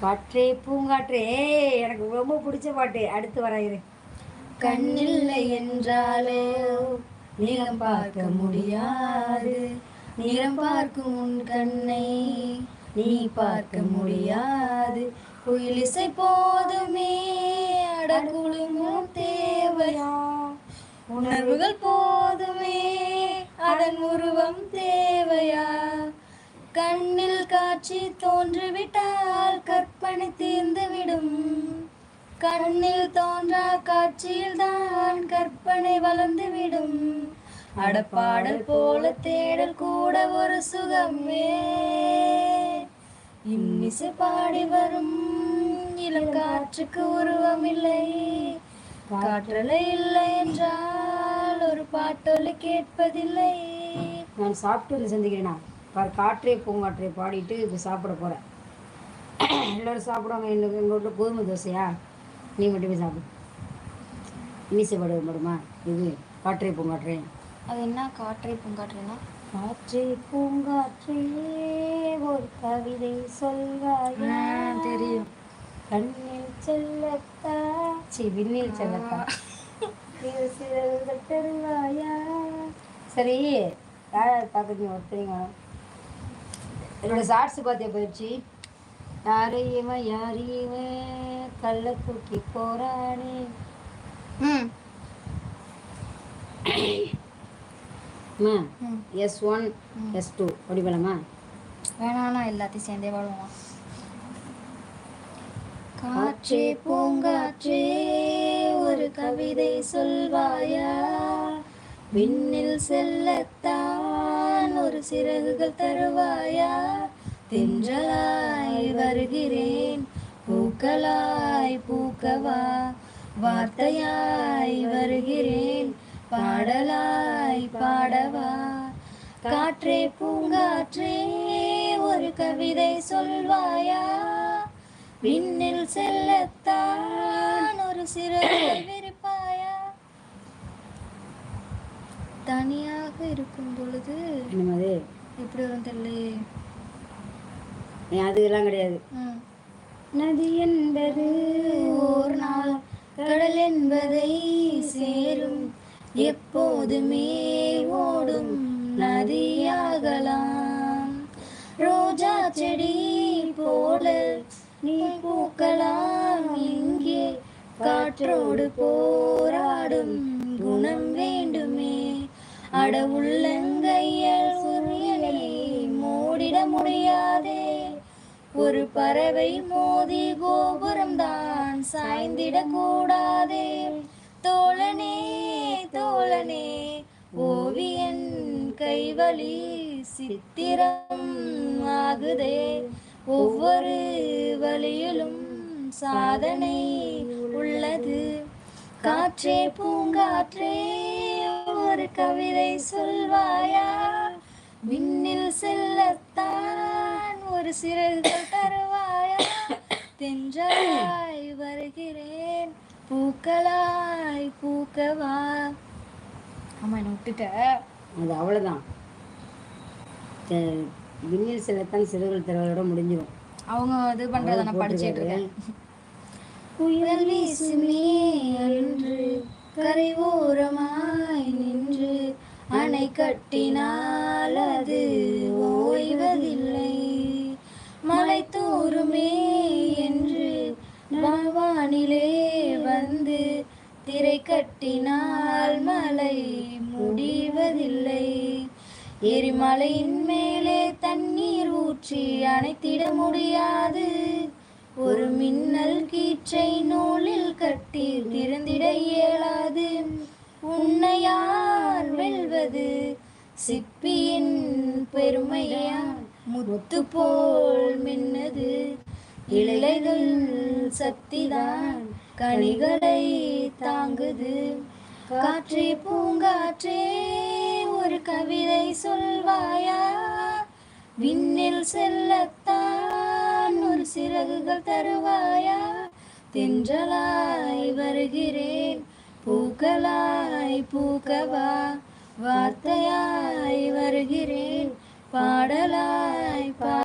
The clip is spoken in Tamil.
காற்றே பூங்காற்றே எனக்கு ரொம்ப பிடிச்ச பாட்டு. அடுத்து வராயிரு கண்ணில்லை என்றாலே நீளம் பார்க்க முடியாது. நிறம் பார்க்கும் உன் கண்ணை நீ பார்க்க முடியாது. குயிலிசை போதுமே அடகுழுமும் தேவையா? உணர்வுகள் போதுமே அதன் உருவம் தேவையா? கண்ணில் காட்சி தோன்றிவிட்டால் கற்பனை தீர்ந்துவிடும். கண்ணில் தோன்றா காட்சியில் தான் கற்பனை வளர்ந்துவிடும். அடப்பாடல் போல தேடல் கூட ஒரு சுகமே. இன்னிசை பாடி வரும் இளங்காற்றுக்கு உருவமில்லை. காற்றலை இல்லை என்றால் ஒரு பாட்டொலி கேட்பதில்லை. நான் சாப்பிட்டு சந்திக்கிறேனா? பார் காற்றே பூங்காற்றே பாடிட்டு இப்போ சாப்பிட போகிறேன் எல்லோரும் சாப்பிடுவாங்க எங்களுக்கு எங்கள் வீட்டில் கோதுமை தோசையா? நீ மட்டும் போய் சாப்பிடு. இனிசை பாடு பாடுமா? இது காற்றே பூங்காற்றே. அது என்ன காற்றை பூங்காற்றுனா காற்றே பூங்காற்றே ஒரு கவிதை சொல்வாயா? தெரியும். கண்ணில் செல்லத்தா? சி விண்ணில் செல்லத்தா? சிறகுகள் தருவாயா சரி யார் யார் பார்க்குறீங்க ஒருத்தரிங்க என்னோட ஷார்ட்ஸ் பார்த்தியா போயிடுச்சு. யாரு இவன் யாரு இவன் கல்ல தூக்கி போறானே. S one S two. அப்படி போலாமா? வேணானா எல்லாத்தையும் சேர்ந்தே வாழ்வோம் காற்றே பூங்காற்றே ஒரு கவிதை சொல்வாயா? விண்ணில் செல்லத்தான் ஒரு சிறகுகள் தருவாயா? தென்றலாய் வருகிறேன் பூக்களாய் பூக்கவா? வார்த்தையாய் வருகிறேன் பாடலாய் பாடவா? காற்றே பூங்காற்றே ஒரு கவிதை சொல்வாயா? விண்ணில் செல்லத்தான் ஒரு சிறகை விரிப்பாயா? தனியாக இருக்கும் பொழுது எப்படி வரும் தெரியலையே அதுக்கெல்லாம் கிடையாது. நதி என்பது ஓர் நாள் கடல் என்பதை சேரும். எப்போதுமே ஓடும் நதியாகலாம் ரோஜா செடி போல நீ பூக்கலாம் இங்கே. காற்றோடு போராடும் குணம் வேண்டுமே. அட உள்ளங்கையல் ஒரு பறவை மோதி கோபுரம் தான் சாய்ந்திடக் கூடாதே. தோழனே தோழனே ஓவியன் கைவழி சித்திரம் ஆகுதே. ஒவ்வொரு வழியிலும் சாதனை உள்ளது. காற்றே பூங்காற்றே ஒரு கவிதை சொல்வாயா? விண்ணில் செல்லத்தான் ஒரு சிறகு தென்றலாய் வருகிறேன். பூக்களாய் பூக்கவா. ஆமா என்ன விட்டுட்ட. அது அவ்வளோதான் விண்ணில் செல்லத்தான் சிறுகள் தருவதோட முடிஞ்சிடும் அவங்க இது பண்றத நான் படிச்சிட்டு இருக்கேன். புயல் வீசுமே அன்று கரை ஓரமாய் நின்று அணை கட்டினால் அது ஓய்வதில்லை. மலை தூருமே என்று பவானிலே வந்து திரை கட்டினால் மலை முடிவதில்லை. எரிமலையின் மேலே தண்ணீர் ஊற்றி அணைத்திட முடியாது. ஒரு மின்னல் கீற்றை நூலில் கட்டி திறந்திட இயலாது. உன்னையார் வெல்வது சிப்பியின் பெருமையா முத்து போல் மின்னது. இலைகள் சக்திதான் கனிகளை தாங்குது. காற்றே பூங்காற்றே ஒரு கவிதை சொல்வாயா? விண்ணில் செல்லத்தான் ஒரு சிறகுகள் தருவாயா? தென்றலாய் வருகிறேன் பூக்களாய் பூக்கவா? வார்த்தையாய் வருகிறேன் பாடலாய் பா